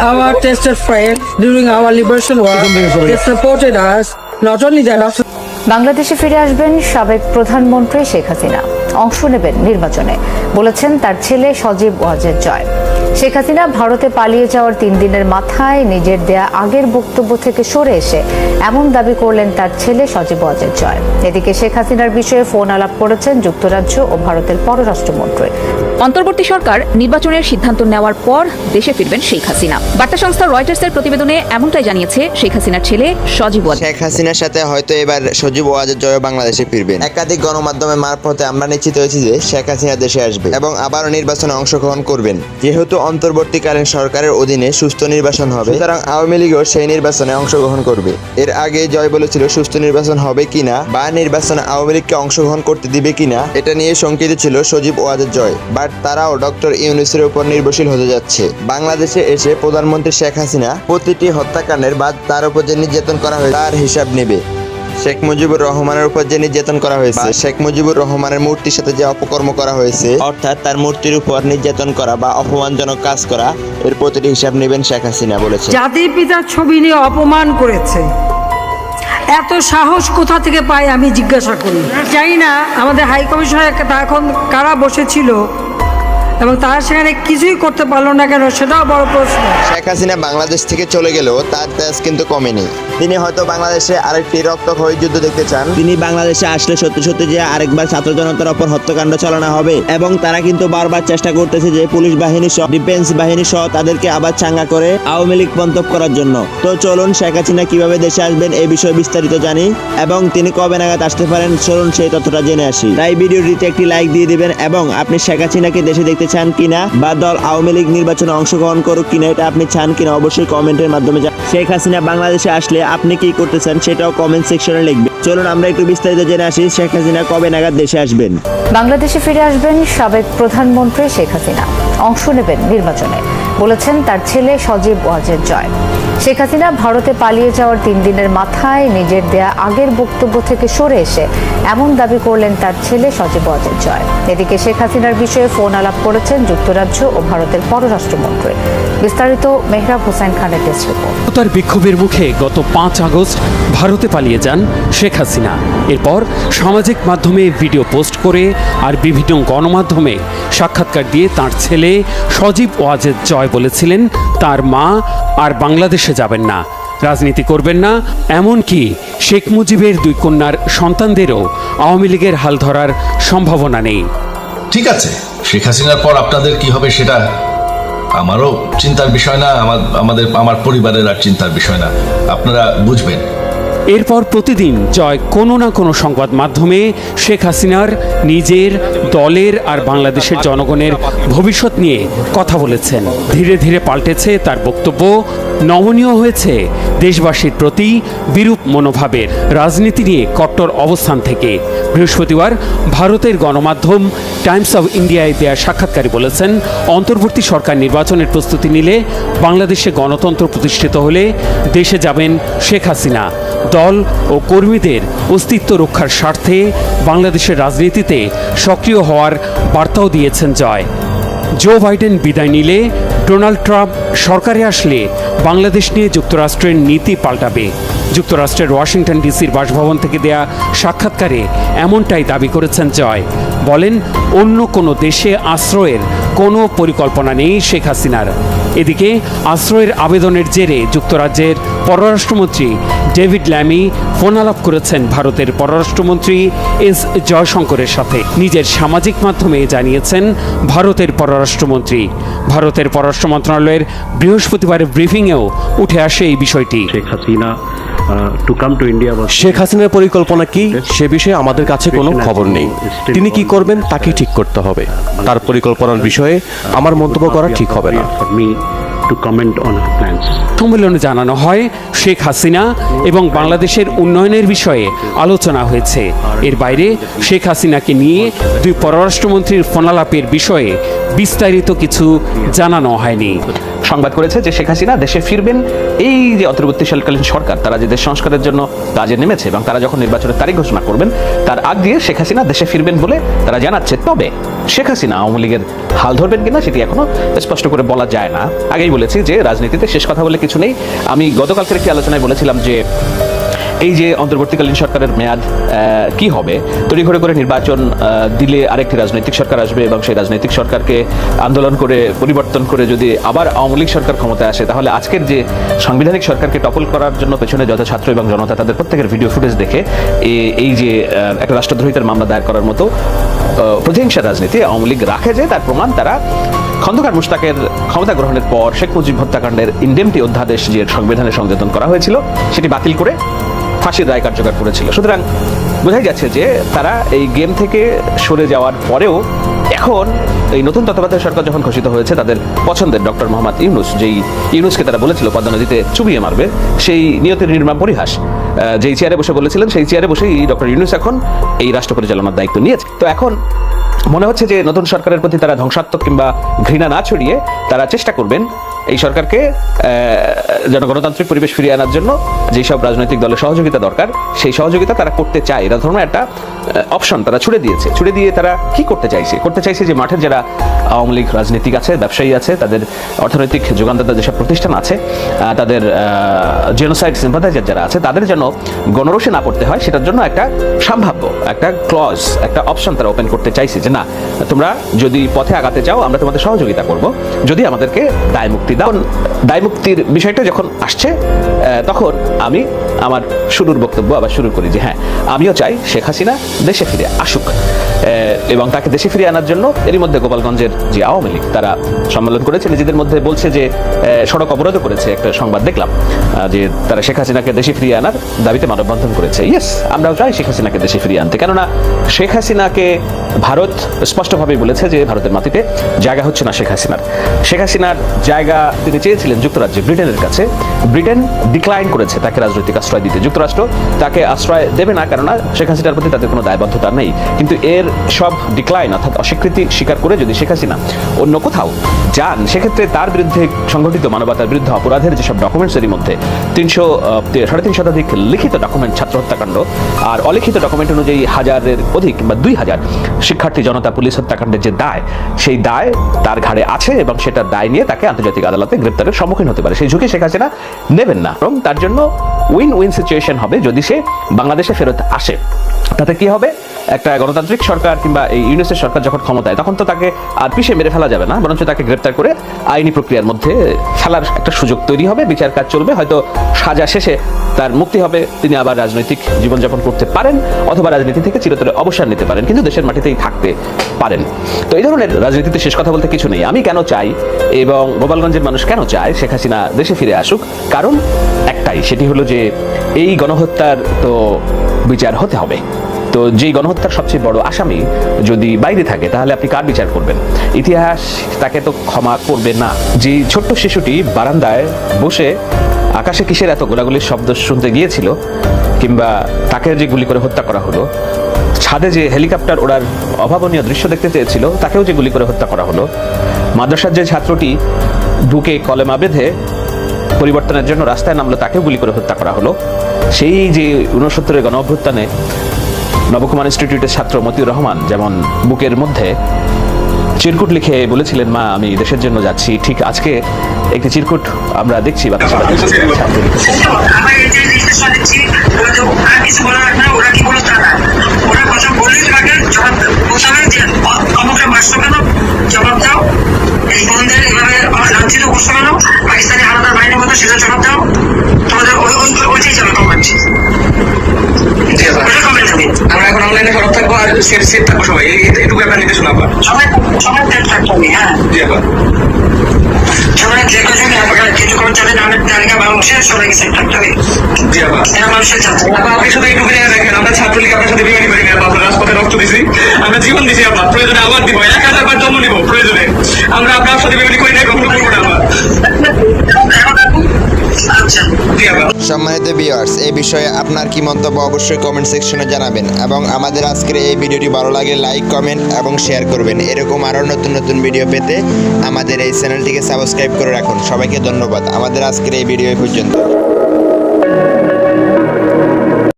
our tested friend during our liberation war. They supported us. Not only that, also বাংলাদেশে ফিরে আসবেন সাবেক প্রধানমন্ত্রী শেখ হাসিনা অংশ নেবেন নির্বাচনে বলেছেন তার ছেলে সজীব ওয়াজেদ জয় শেখ হাসিনা ভারতে পালিয়ে যাওয়ার তিন দিনের মাথায় নিজের দেয়া আগের বক্তব্য থেকে সরে এসে এমন দাবি করলেন তার ছেলে সজীব ওয়াজেদ জয় এদিকে শেখ হাসিনার বিষয়ে ফোন আলাপ করেছেন যুক্তরাজ্য ও ভারতের পররাষ্ট্রমন্ত্রী অন্তর্বর্তী সরকার নির্বাচনের সিদ্ধান্ত নেওয়ার পর দেশে ফিরবেন শেখ হাসিনা। বার্তা সংস্থা রয়টার্সের প্রতিবেদনে এমনটাই জানিয়েছে শেখ হাসিনার ছেলে সজীব শেখ হাসিনার সাথে হয়তো এবার সজীব ওয়াজের জয় বাংলাদেশে ফিরবেন। একাধিক গণমাধ্যমের মারফতে আমরা নিশ্চিত হয়েছি যে শেখ হাসিনা দেশে আসবে এবং আবারও নির্বাচনে অংশগ্রহণ করবেন। যেহেতু অন্তর্বর্তীকালীন সরকারের অধীনে সুস্থ নির্বাচন হবে, সুতরাং আওয়ামী লীগও সেই নির্বাচনে অংশগ্রহণ করবে। এর আগে জয় বলেছিল সুস্থ নির্বাচন হবে কিনা বা নির্বাচনে আওয়ামী লীগকে অংশগ্রহণ করতে দিবে কিনা, এটা নিয়ে শঙ্কিত ছিল সজীব ওয়াজের জয়। বাট তারাও ডক্টর ইউনুসের উপর নির্ভরশীল হতে যাচ্ছে। বাংলাদেশে এসে প্রধানমন্ত্রী শেখ হাসিনা প্রতিটি হত্যাকাণ্ডের বা তার উপর যে নির্যাতন করা হয়েছে তার হিসাব নেবে। শেখ মুজিবুর রহমানের উপর যে নির্যাতন করা হয়েছে বা শেখ মুজিবুর রহমানের মূর্তির সাথে যে অপকর্ম করা হয়েছে অর্থাৎ তার মূর্তির উপর নির্যাতন করা বা অপমানজনক কাজ করা এর প্রতিটি হিসাব নেবেন শেখ হাসিনা বলেছে। জাতির পিতার ছবি নিয়ে অপমান করেছে। এত সাহস কোথা থেকে পায় আমি জিজ্ঞাসা করি। জানি না আমাদের হাই কমিশনার এখন কারা বসেছিল? এবং তারা সেখানে কিছুই করতে পারল না কেন সেটাও বড় প্রশ্ন। শেখ হাসিনা বাংলাদেশ থেকে চলে গেলেও তার তেজ কিন্তু কমেনি। তিনি হয়তো বাংলাদেশে আরেকটি রক্তক্ষয়ী যুদ্ধ দেখতে চান। তিনি বাংলাদেশে আসলে সত্যি সত্যি যে আরেকবার ছাত্র জনতার ওপর হত্যাকাণ্ড চালানো হবে এবং তারা কিন্তু বারবার চেষ্টা করতেছে যে পুলিশ বাহিনী সহ ডিফেন্স বাহিনী সহ তাদেরকে আবার চাঙ্গা করে আওয়ামী লীগ মন্তব্য করার জন্য। তো চলুন শেখ হাসিনা কীভাবে দেশে আসবেন এই বিষয়ে বিস্তারিত জানি এবং তিনি কবে নাগাদ আসতে পারেন চলুন সেই তথ্যটা জেনে আসি। তাই ভিডিওটিতে একটি লাইক দিয়ে দিবেন এবং আপনি শেখ হাসিনাকে দেশে দেখতে চান কিনা বা দল আওয়ামী লীগ নির্বাচনে অংশগ্রহণ করুক কিনা, এটা আপনি চান কিনা অবশ্যই কমেন্টের মাধ্যমে। শেখ হাসিনা বাংলাদেশে আসলে আপনি কি করতে চান সেটাও কমেন্ট সেকশনে লিখবেন। চলুন আমরা একটু বিস্তারিত জেনে আসি, শেখ হাসিনা কবে নাগাদ দেশে আসবেন? বাংলাদেশে ফিরে আসবেন সাবেক প্রধানমন্ত্রী শেখ হাসিনা। অংশ নেবেন নির্বাচনে, বলেছেন তার ছেলে সজীব ওয়াজের জয়। শেখ হাসিনা ভারতে পালিয়ে যাওয়ার তিন দিনের মাথায় নিজের দেয়া আগের বক্তব্য থেকে সরে এসে এমন দাবি করলেন তার ছেলে সজীব ওয়াজেদ জয়। এদিকে শেখ হাসিনার বিষয়ে ফোন আলাপ করেছেন যুক্তরাজ্য ও ভারতের পররাষ্ট্রমন্ত্রী। বিস্তারিত মেহরাব হোসেন খানের টেস্ট রিপোর্ট। তার বিক্ষোভের মুখে গত পাঁচ আগস্ট ভারতে পালিয়ে যান শেখ হাসিনা। এরপর সামাজিক মাধ্যমে ভিডিও পোস্ট করে আর বিভিন্ন গণমাধ্যমে সাক্ষাৎকার দিয়ে তার ছেলে সজীব ওয়াজেদ জয় বলেছিলেন তার মা আর বাংলাদেশে যাবেন না। রাজনীতি করবেন না, এমনকি শেখ মুজিবের দুই কন্যার সন্তানদেরও আওয়ামী লীগের হাল ধরার সম্ভাবনা নেই। ঠিক আছে, শেখ হাসিনার পর আপনাদের কি হবে সেটা আমারও চিন্তার বিষয় না, আমার, আমাদের, আমার পরিবারের আর চিন্তার বিষয় না। আপনারা বুঝবেন। এরপর প্রতিদিন জয় কোনো না কোনো সংবাদ মাধ্যমে শেখ হাসিনার নিজের দলের আর বাংলাদেশের জনগণের ভবিষ্যৎ নিয়ে কথা বলেছেন। ধীরে ধীরে পাল্টেছে তার বক্তব্য। নমনীয় হয়েছে দেশবাসীর প্রতি বিরূপ মনোভাবের রাজনীতি নিয়ে কট্টর অবস্থান থেকে। বৃহস্পতিবার ভারতের গণমাধ্যম টাইমস অব ইন্ডিয়ায় দেয়া সাক্ষাৎকারে বলেছেন, অন্তর্বর্তী সরকার নির্বাচনের প্রস্তুতি নিলে বাংলাদেশে গণতন্ত্র প্রতিষ্ঠিত হলে দেশে যাবেন শেখ হাসিনা। দল ও কর্মীদের অস্তিত্ব রক্ষার স্বার্থে বাংলাদেশের রাজনীতিতে সক্রিয় হওয়ার বার্তাও দিয়েছেন জয়। জো বাইডেন বিদায় নিলে ডোনাল্ড ট্রাম্প সরকারে আসলে বাংলাদেশ নিয়ে যুক্তরাষ্ট্রের নীতি পাল্টাবে। যুক্তরাষ্ট্রের ওয়াশিংটন ডিসির বাসভবন থেকে দেয়া সাক্ষাৎকারে এমনটাই দাবি করেছেন জয়। বলেন, অন্য কোনো দেশে আশ্রয়ের কোনো পরিকল্পনা নেই শেখ হাসিনার। এদিকে আশ্রয়ের আবেদনের জেরে যুক্তরাজ্যের পররাষ্ট্রমন্ত্রী ডেভিড ল্যামি ফোনালাপ করেছেন ভারতের পররাষ্ট্রমন্ত্রী এস জয়শঙ্করের সাথে। নিজের সামাজিক মাধ্যমে জানিয়েছেন, ভারতের পররাষ্ট্রমন্ত্রী। ভারতের পররাষ্ট্র মন্ত্রণালয়ের বৃহস্পতিবারের ব্রিফিংয়েও উঠে আসে এই বিষয়টি। Sheikh Hasina to come to India was Sheikh হাসিনার পরিকল্পনা কি? সে বিষয়ে আমাদের কাছে কোনো খবর নেই। তিনি কি করবেন তাকে ঠিক করতে হবে। তার পরিকল্পনার বিষয়ে আমার মন্তব্য করা ঠিক হবে না। her plans. সম্মেলনে জানানো হয় শেখ হাসিনা এবং বাংলাদেশের উন্নয়নের বিষয়ে আলোচনা হয়েছে। এর বাইরে শেখ হাসিনাকে নিয়ে দুই পররাষ্ট্রমন্ত্রীর ফোনালাপের বিষয়ে বিস্তারিত কিছু জানানো হয়নি। সংবাদ করেছে যে শেখ হাসিনা দেশে ফিরবেন। এই যে অন্তর্বর্তীকালীন সরকার, তারা যে দেশ সংস্কারের জন্য কাজে নেমেছে এবং তারা যখন নির্বাচনের তারিখ ঘোষণা করবেন, তার আগ দিয়ে শেখ হাসিনা দেশে ফিরবেন বলে তারা জানাচ্ছে। তবে শেখ হাসিনা আওয়ামী লীগের হাল ধরবেন কিনা সেটি এখনও স্পষ্ট করে বলা যায় না। আগেই বলেছি যে রাজনীতিতে শেষ কথা বলে কিছু নেই। আমি গতকালকের একটি আলোচনায় বলেছিলাম যে এই যে অন্তর্বর্তীকালীন সরকারের মেয়াদ কি হবে? তড়িঘড়ি করে নির্বাচন দিলে আরেকটি রাজনৈতিক সরকার আসবে এবং সেই রাজনৈতিক সরকারকে আন্দোলন করে, পরিবর্তন করে যদি আবার আওয়ামী লীগ সরকার ক্ষমতায় আসে, তাহলে আজকের যে সাংবিধানিক সরকারকে টপল করার জন্য পেছনে যত ছাত্র এবং জনতা তাদের প্রত্যেকের ভিডিও ফুটেজ দেখে এই যে একটা রাষ্ট্রদ্রোহিতার মামলা দায়ের করার মতো প্রতিহিংসা রাজনীতি আওয়ামী লীগ রাখে যে, তার প্রমাণ তারা খন্দকার মুশতাকের ক্ষমতা গ্রহণের পর শেখ মুজিব হত্যাকাণ্ডের ইন্ডেমটি অধ্যাদেশ যে সংবিধানে সংযোজন করা হয়েছিল, সেটি বাতিল করে ফাঁসির রায় কার্যকর করেছিল। সুতরাং বোঝাই যাচ্ছে যে তারা এই গেম থেকে সরে যাওয়ার পরেও এখন এই নতুন তত্ত্বাবধায়ক সরকার যখন ঘোষিত হয়েছে, তাদের পছন্দের ডক্টর মোহাম্মদ ইউনুস, যেই ইউনুসকে তারা বলেছিল, পদ্মা নদীতে চুবিয়ে মারবে, সেই নিয়তের নির্মাণ পরিহাস যেই চেয়ারে বসে বলেছিলেন, সেই চেয়ারে বসেই ডক্টর ইউনুস এখন এই রাষ্ট্র পরিচালনার দায়িত্ব নিয়েছে। তো এখন মনে হচ্ছে যে নতুন সরকারের প্রতি তারা ধ্বংসাত্মক কিংবা ঘৃণা না ছড়িয়ে তারা চেষ্টা করবেন এই সরকারকে যেন গণতান্ত্রিক পরিবেশ ফিরিয়ে আনার জন্য যেসব রাজনৈতিক দলের সহযোগিতা দরকার, সেই সহযোগিতা তারা করতে চায়। এরা ধরনের একটা অপশন তারা ছুড়ে দিয়েছে। ছুড়ে দিয়ে তারা কি করতে চাইছে? করতে চাইছে যে মাঠের যারা আওয়ামী লীগ রাজনীতিক আছে, ব্যবসায়ী আছে, তাদের অর্থনৈতিক যোগানদাতা যেসব প্রতিষ্ঠান আছে তাদের জেনোসাইড সিম্পাথাইজার যারা আছে, তাদের যেন গণরোষে না পড়তে হয়, সেটার জন্য একটা সম্ভাব্য, একটা ক্লজ একটা অপশন তারা ওপেন করতে চাইছে যে না, তোমরা যদি পথে আগাতে চাও, আমরা তোমাদের সহযোগিতা করব। যদি আমাদেরকে দায় মুক্তি দাও দায় মুক্তির বিষয়টা যখন আসছে তখন আমি আমার শুরুর বক্তব্য আবার শুরু করি যে হ্যাঁ আমিও চাই শেখ হাসিনা দেশে ফিরে আসুক। এবং তাকে দেশে ফিরিয়ে আনার জন্য এরই মধ্যে গোপালগঞ্জের যে আওয়ামী লীগ, তারা সম্মেলন করেছে। নিজেদের মধ্যে বলছে যে সড়ক অবরোধ করেছে একটা সংবাদ দেখলাম যে তারা শেখ হাসিনাকে দেশে ফিরিয়ে আনার দাবিতে মানববন্ধন করেছে। ইয়েস আমরাও চাই শেখ হাসিনাকে দেশে ফিরিয়ে আনতে। কেননা শেখ হাসিনাকে ভারত স্পষ্টভাবেই বলেছে যে, ভারতের মাটিতে জায়গা হচ্ছে না শেখ হাসিনার। শেখ হাসিনার জায়গা তিনি চেয়েছিলেন যুক্তরাজ্যে, ব্রিটেনের কাছে। ব্রিটেন ডিক্লাইন করেছে তাকে রাজনৈতিক আশ্রয় দিতে। যুক্তরাষ্ট্র তাকে আশ্রয় দেবে না, কেননা শেখ হাসিনার প্রতি তাদের কোনো দায়বদ্ধতা নেই। কিন্তু এর সব ডিক্লাইন অর্থাৎ অস্বীকৃতি স্বীকার করে যদি শেখ হাসিনা অন্য কোথাও যান, সেক্ষেত্রে তার বিরুদ্ধে সংগঠিত মানবতার বিরুদ্ধে অপরাধের যেসব ডকুমেন্টসের মধ্যে, তিনশো সাড়ে তিন শতাধিক লিখিত ডকুমেন্ট ছাত্র হত্যাকাণ্ড আর অলিখিত ডকুমেন্ট অনুযায়ী হাজারের অধিক বা দুই হাজার শিক্ষার্থী, জনতা, পুলিশ হত্যাকাণ্ডের যে দায়, সেই দায় তার ঘাড়ে আছে এবং সেটা দায় নিয়ে তাকে আন্তর্জাতিক আদালতে গ্রেপ্তারের সম্মুখীন হতে পারে। সেই ঝুঁকি শেখ হাসিনা নেবেন না এবং তার জন্য উইন উইন সিচুয়েশন হবে। যদি সে বাংলাদেশে ফেরত আসে, তাতে কি হবে? একটা গণতান্ত্রিক সরকার কিংবা এই ইউনিসের সরকার যখন ক্ষমতায়, তখন তো তাকে আর পিষে মেরে ফেলা যাবে না, বরঞ্চ তাকে গ্রেপ্তার করে আইনি প্রক্রিয়ার মধ্যে ফেলার একটা সুযোগ তৈরি হবে, বিচার কাজ চলবে, হয়তো সাজা শেষে তার মুক্তি হবে, তিনি আবার রাজনৈতিক জীবনযাপন করতে পারেন, অথবা রাজনীতি থেকে চিরতরে অবসর নিতে পারেন, কিন্তু দেশের মাটিতেই থাকতে পারেন। তো এই ধরনের রাজনীতিতে শেষ কথা বলতে কিছু নেই। আমি কেন চাই এবং গোপালগঞ্জের মানুষ কেন চায়, শেখ হাসিনা দেশে ফিরে আসুক, কারণ একটাই, সেটি হলো যে এই গণহত্যার তো বিচার হতে হবে। তো যেই গণহত্যার সবচেয়ে বড় আসামি যদি বাইরে থাকে, তাহলে আপনি কার বিচার করবেন? ইতিহাস তাকে তো ক্ষমা করবে না। যে ছোট্ট শিশুটি বারান্দায় বসে আকাশে কিসের এত গোলাগুলির শব্দ শুনতে গিয়েছিল, কিংবা তাকে যে গুলি করে হত্যা করা হলো, ছাদে যে হেলিকপ্টার ওড়ার অভাবনীয় দৃশ্য দেখতে চেয়েছিল, তাকেও যে গুলি করে হত্যা করা হলো, মাদ্রাসার যে ছাত্রটি ঢুকে কলেমা বেঁধে পরিবর্তনের জন্য রাস্তায় নামলো, তাকেও গুলি করে হত্যা করা হলো। সেই যে উনসত্তরের গণ অভ্যুত্থানে নবকুমার ইনস্টিটিউটের ছাত্র মতিউর রহমান যেমন বুকের মধ্যে চিরকুট লিখে বলেছিলেন, মা, আমি দেশের জন্য যাচ্ছি। ঠিক আজকে একটি চিরকুট আমরা দেখছি জবাব দাও এই বন্ধের এভাবে লাঞ্ছিত পাকিস্তানি বাহিনীর মতো সেটা জবাব দাও তোমাদের ওই ওই ওইটাই যাবে কমেন্ট ওটা কমেন্ট হবে আমরা এখন অনলাইনে সরব থাকব আর সেফ সেফ থাকব সবাই। আপনার নির্দেশনা আপনার। সবাই সবাই হবে হ্যাঁ। জি আপা সবাই যে কজন কিছু কর্মচারী নামের তালিকা বাংলাদেশের সবাইকে সেট থাকতে হবে। জি আপা এরা মানুষের চাচ্ছে আপনি শুধু একটু ফিরে দেখেন আমরা ছাত্রলীগ আপনার সাথে বিমানি করি না আপা আমরা রাজপথে রক্ত দিছি। আমরা জীবন দিছি আপা প্রয়োজনে আবার দিব এক হাজার বার জন্ম নিব প্রয়োজনে। আমরা আপনার সাথে বিমানি করি না কখনো করব না আপা আচ্ছা জি আপা সম্মানিত ভিউয়ার্স এই বিষয়ে আপনার কি মন্তব্য অবশ্যই কমেন্ট সেকশনে জানাবেন এবং আমাদের আজকের এই ভিডিওটি ভালো লাগলে লাইক কমেন্ট এবং শেয়ার করবেন। এরকম আরও নতুন নতুন ভিডিও পেতে আমাদের এই চ্যানেলটিকে সাবস্ক্রাইব করে রাখুন। সবাইকে ধন্যবাদ। আমাদের আজকের এই ভিডিও পর্যন্ত।